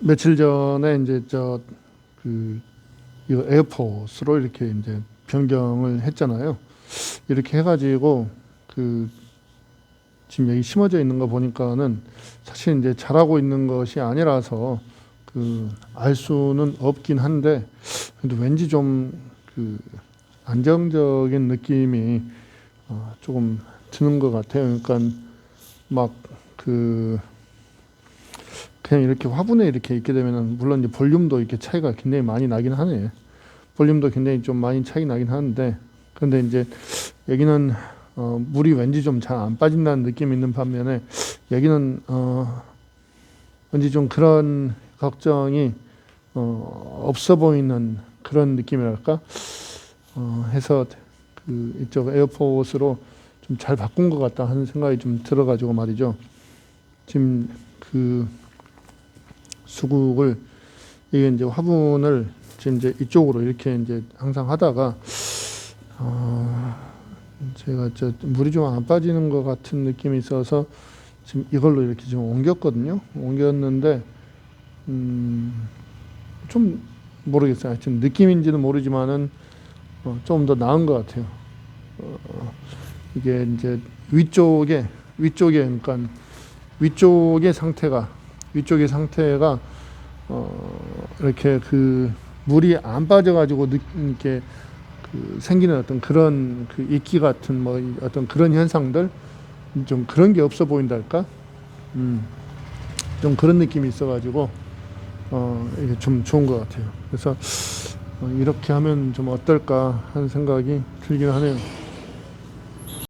며칠 전에 이제 저 그 이거 에어포스로 이렇게 이제 변경을 했잖아요. 이렇게 해가지고 그 지금 여기 심어져 있는 거 보니까는 사실 이제 자라고 있는 것이 아니라서 그 알 수는 없긴 한데 그래도 왠지 좀 그 안정적인 느낌이 어 조금 드는 것 같아요. 그러니까 막그 그냥 이렇게 화분에 이렇게 있게 되면은 물론 이제 볼륨도 이렇게 차이가 굉장히 많이 나긴 하네. 볼륨도 굉장히 좀 많이 차이 나긴 하는데 근데 이제 여기는 어 물이 왠지 좀 잘 안 빠진다는 느낌이 있는 반면에 여기는 어 왠지 좀 그런 걱정이 어 없어 보이는 그런 느낌이랄까 어 해서 그 이쪽 에어포스로 좀 잘 바꾼 것 같다 하는 생각이 좀 들어가지고 말이죠. 지금 그 수국을 이게 이제 화분을 지금 이제 이쪽으로 이렇게 이제 항상 하다가 어 제가 저 물이 좀 안 빠지는 것 같은 느낌이 있어서 지금 이걸로 이렇게 좀 옮겼거든요. 옮겼는데 음 좀 모르겠어요. 지금 느낌인지는 모르지만은 어, 좀더 나은 것 같아요. 어, 이게 이제 위쪽에 위쪽에 그러니까 위쪽의 상태가 위쪽의 상태가 어, 이렇게 그 물이 안 빠져가지고 느, 이렇게 그 생기는 어떤 그런 그 이끼 같은 뭐이 어떤 그런 현상들 좀 그런 게 없어 보인달까? 음, 좀 그런 느낌이 있어가지고 어, 이게 좀 좋은 것 같아요. 그래서 어, 이렇게 하면 좀 어떨까 하는 생각이 들긴 하네요.